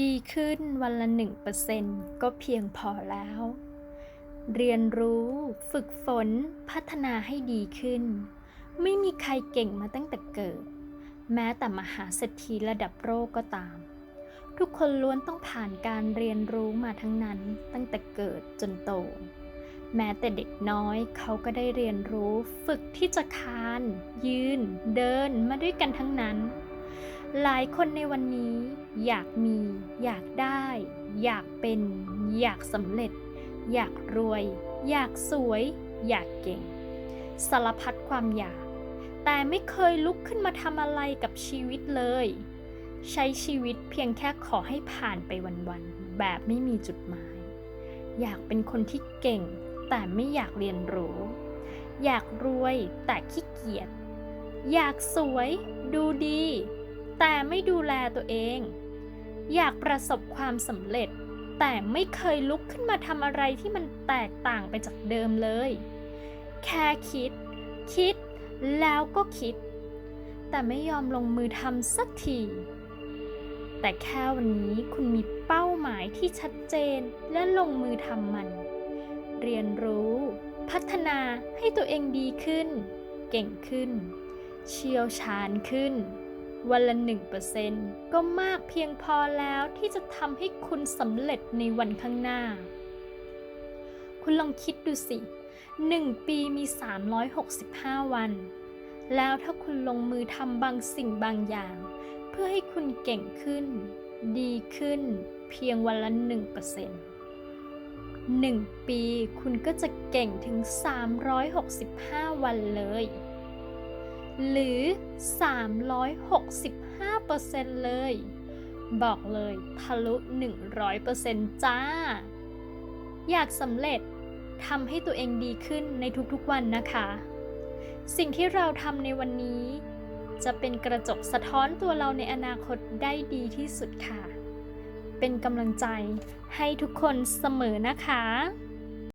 ดีขึ้นวันละ1%ก็เพียงพอแล้ว เรียนรู้ฝึกฝนพัฒนาให้ดีขึ้น ไม่มีใครเก่งมาตั้งแต่เกิด แม้แต่มหาเศรษฐีระดับโลกก็ตาม ทุกคนล้วนต้องผ่านการเรียนรู้มาทั้งนั้นตั้งแต่เกิดจนโต แม้แต่เด็กน้อยเขาก็ได้เรียนรู้ฝึกที่จะคาน ยืน เดินมาด้วยกันทั้งนั้น หลายคนในวันนี้ อยากมี อยากได้ อยากเป็น อยากสำเร็จ อยากรวย อยากสวย อยากเก่ง สารพัดความอยาก แต่ไม่เคยลุกขึ้นมาทำอะไรกับชีวิตเลย ใช้ชีวิตเพียงแค่ขอให้ผ่านไปวันๆ แบบไม่มีจุดหมาย อยากเป็นคนที่เก่ง แต่ไม่อยากเรียนรู้ อยากรวยแต่ขี้เกียจ อยากสวย ดูดี แต่ไม่ดูแลตัวเอง อยากประสบความสำเร็จ แต่ไม่เคยลุกขึ้นมาทำอะไรที่มันแตกต่างไปจากเดิมเลย แค่คิด คิดแล้วก็คิด แต่ไม่ยอมลงมือทำสักที แต่แค่วันนี้คุณมีเป้าหมายที่ชัดเจนและลงมือทำมัน เรียนรู้ พัฒนาให้ตัวเองดีขึ้น เก่งขึ้น เชี่ยวชาญขึ้น วันละ 1%ก็มากเพียงพอแล้วที่จะทำให้คุณสำเร็จในวันข้างหน้า คุณลองคิดดูสิ 1 ปีมี 365 วัน แล้วถ้าคุณลงมือทำบางสิ่งบางอย่าง เพื่อให้คุณเก่งขึ้น ดีขึ้น เพียงวันละ 1% 1 ปีคุณก็จะเก่งถึง 365 วันเลย หรือ 365%เลย บอกเลยทะลุ 100%จ้า อยากสำเร็จทำให้ตัวเองดีขึ้นในทุกๆวันนะคะ สิ่งที่เราทำในวันนี้ จะเป็นกระจกสะท้อนตัวเราในอนาคตได้ดีที่สุดค่ะ เป็นกำลังใจให้ทุกคนเสมอนะคะ